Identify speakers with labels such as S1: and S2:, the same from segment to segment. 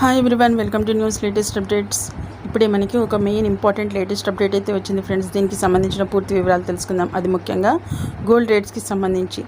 S1: Hi everyone welcome to news latest updates ఇప్పుడే మనకి ఒక మెయిన్ ఇంపార్టెంట్ లేటెస్ట్ అప్డేట్ అయితే వచ్చింది ఫ్రెండ్స్ దీనికి సంబంధించిన పూర్తి వివరాలు తెలుసుకుందాం. అది ముఖ్యంగా గోల్డ్ రేట్స్కి సంబంధించి.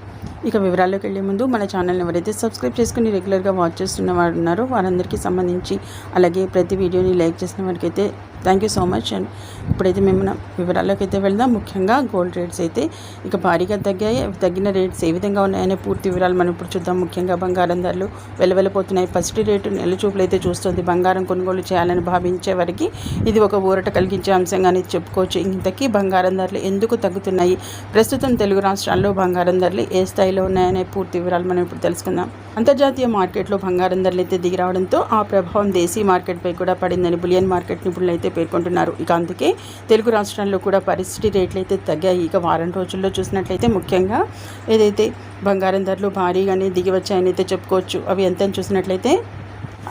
S1: ఇక వివరాల్లోకి వెళ్ళే ముందు మన ఛానల్ని ఎవరైతే సబ్స్క్రైబ్ చేసుకుని రెగ్యులర్గా వాచ్ చేస్తున్న వారు ఉన్నారో వారందరికీ సంబంధించి అలాగే ప్రతి వీడియోని లైక్ చేసిన వారికైతే thank you so much and ఇప్పుడైతే మేము వివరాల్లోకి అయితే వెళ్దాం. ముఖ్యంగా గోల్డ్ రేట్స్ అయితే ఇక భారీగా తగ్గాయి. తగ్గిన రేట్స్ ఏ విధంగా ఉన్నాయనే పూర్తి వివరాలు మనం ఇప్పుడు చూద్దాం. ముఖ్యంగా బంగారం ధరలు వెలవెలపోతున్నాయి. ఫస్ట్ రేటు నెల చూపులు అయితే చూస్తుంది. బంగారం కొనుగోలు చేయాలని భావించే వారికి ఇది ఒక ఊరట కలిగించే అంశంగానే చెప్పుకోవచ్చు. ఇంతకీ బంగారం ధరలు ఎందుకు తగ్గుతున్నాయి? ప్రస్తుతం తెలుగు రాష్ట్రాల్లో బంగారం ధరలు ఏ స్థాయిలో ఉన్నాయనే పూర్తి వివరాలు మనం ఇప్పుడు తెలుసుకుందాం. అంతర్జాతీయ మార్కెట్లో బంగారం ధరలు అయితే దిగిరావడంతో ఆ ప్రభావం దేశీ మార్కెట్పై కూడా పడిందని బులియన్ మార్కెట్ నిపుణులు అయితే పేర్కొంటున్నారు. ఇక అందుకే తెలుగు రాష్ట్రాల్లో కూడా పరిస్థితి రేట్లు అయితే తగ్గాయి. ఇక వారం రోజుల్లో చూసినట్లయితే ముఖ్యంగా ఏదైతే బంగారం ధరలు భారీగానే దిగి వచ్చాయని అయితే చెప్పుకోవచ్చు. అవి ఎంత చూసినట్లయితే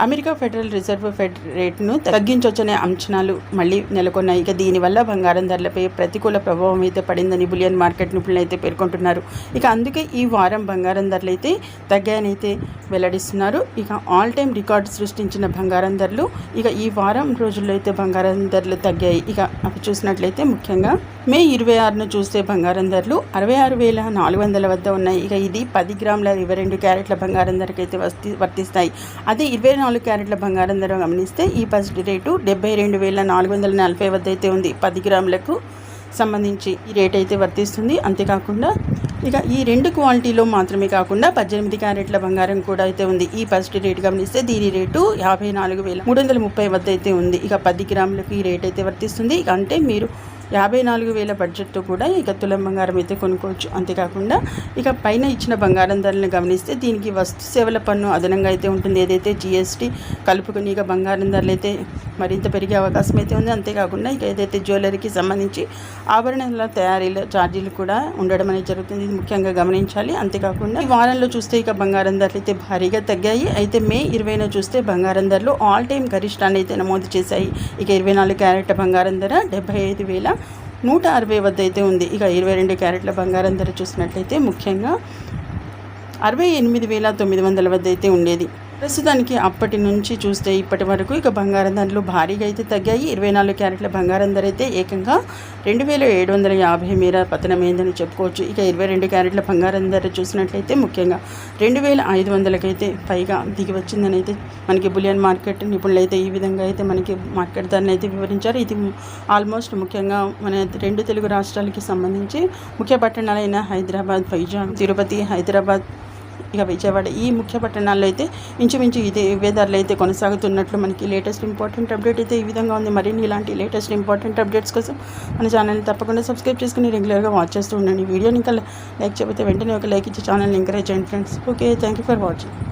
S1: అమెరికా ఫెడరల్ రిజర్వ్ ఫెడ్ రేటును తగ్గించవచ్చనే అంచనాలు మళ్ళీ నెలకొన్నాయి. ఇక దీనివల్ల బంగారం ధరలపై ప్రతికూల ప్రభావం అయితే పడిందని బులియన్ మార్కెట్ నిపుణులు అయితే పేర్కొంటున్నారు. ఇక అందుకే ఈ వారం బంగారం ధరలు అయితే తగ్గాయనైతే వెల్లడిస్తున్నారు. ఇక ఆల్ టైమ్ రికార్డు సృష్టించిన బంగారం ధరలు ఇక ఈ వారం రోజుల్లో అయితే బంగారం ధరలు తగ్గాయి. ఇక అవి చూసినట్లయితే ముఖ్యంగా మే ఇరవై ఆరును చూస్తే బంగారం ధరలు అరవై ఆరు వేల నాలుగు వందల వద్ద ఉన్నాయి. ఇక ఇది పది గ్రాముల ఇరవై రెండు క్యారెట్ల బంగారం ధరకైతే వస్తి వర్తిస్తాయి. అదే ఇరవై నాలుగు క్యారెట్ల బంగారం ధర గమనిస్తే ఈ ఫస్ట్ రేటు డెబ్బై రెండు వేల నాలుగు వందల నలభై వద్ద అయితే ఉంది. పది గ్రాములకు సంబంధించి ఈ రేట్ అయితే వర్తిస్తుంది. అంతేకాకుండా ఇక ఈ రెండు క్వాలిటీలో మాత్రమే కాకుండా పద్దెనిమిది క్యారెట్ల బంగారం కూడా అయితే ఉంది. ఈ ఫస్ట్ రేట్ గమనిస్తే దీని రేటు యాభై నాలుగు వేల మూడు వందల ముప్పై వద్ద అయితే ఉంది. ఇక పది గ్రాములకు ఈ రేట్ అయితే వర్తిస్తుంది. ఇక అంటే మీరు యాభై నాలుగు వేల బడ్జెట్తో కూడా ఇక తులం బంగారం అయితే కొనుక్కోవచ్చు. అంతేకాకుండా ఇక పైన ఇచ్చిన బంగారం ధరలను గమనిస్తే దీనికి వస్తు సేవల పన్ను అదనంగా అయితే ఉంటుంది. ఏదైతే జిఎస్టీ కలుపుకొని ఇక బంగారం ధరలు అయితే మరింత పెరిగే అవకాశం అయితే ఉంది. అంతేకాకుండా ఇక ఏదైతే జ్యువెలరీకి సంబంధించి ఆభరణాల తయారీలో ఛార్జీలు కూడా ఉండడం అనేది జరుగుతుంది. ఇది ముఖ్యంగా గమనించాలి. అంతేకాకుండా ఈ వారంలో చూస్తే ఇక బంగారం ధరలు అయితే భారీగా తగ్గాయి. అయితే మే ఇరవైన చూస్తే బంగారం ధరలు ఆల్ టైమ్ గరిష్టాన్ని అయితే నమోదు చేశాయి. ఇక ఇరవై నాలుగు క్యారెట్ బంగారం ధర డెబ్బై ఐదు వేల నూట అరవై వద్ద అయితే ఉంది. ఇక ఇరవై రెండు క్యారెట్ల బంగారం ధర చూసినట్లయితే ముఖ్యంగా అరవై ఎనిమిది వేల తొమ్మిది వందల వద్ద అయితే ఉండేది. ప్రస్తుతానికి అప్పటి నుంచి చూస్తే ఇప్పటి వరకు ఇక బంగారం ధరలు భారీగా అయితే తగ్గాయి. ఇరవై నాలుగు క్యారెట్ల బంగారం ధర అయితే ఏకంగా రెండు వేల ఏడు వందల యాభై మేర పతనమైందని చెప్పుకోవచ్చు. ఇక ఇరవై రెండు క్యారెట్ల బంగారం ధర చూసినట్లయితే ముఖ్యంగా రెండు వేల ఐదు వందలకైతే పైగా దిగి వచ్చిందని అయితే మనకి బులియన్ మార్కెట్ నిపుణులు అయితే ఈ విధంగా అయితే మనకి మార్కెట్ ధరని అయితే వివరించారు. ఇది ఆల్మోస్ట్ ముఖ్యంగా మన రెండు తెలుగు రాష్ట్రాలకి సంబంధించి ముఖ్య పట్టణాలైన హైదరాబాద్ వైజాగ్ తిరుపతి హైదరాబాద్ ఇక విజయవాడ ఈ ముఖ్య పట్టణాల్లో అయితే ఇంచుమించు ఇదే ఇవే ధరలు అయితే కొనసాగుతున్నట్లు మనకి లేటెస్ట్ ఇంపార్టెంట్ అప్డేట్ అయితే ఈ విధంగా ఉంది. మరిన్ని ఇలాంటి లేటెస్ట్ ఇంపార్టెంట్ అప్డేట్స్ కోసం మన ఛానల్ని తప్పకుండా సబ్స్క్రైబ్ చేసుకుని రెగ్యులర్గా వాచ్ చేస్తూ ఉండండి. వీడియోని ఇంకా లైక్ చేయకపోతే వెంటనే ఒక లైక్ ఇచ్చి ఛానల్ని ఎంకరేజ్ చేయండి friends. Okay thank you for watching.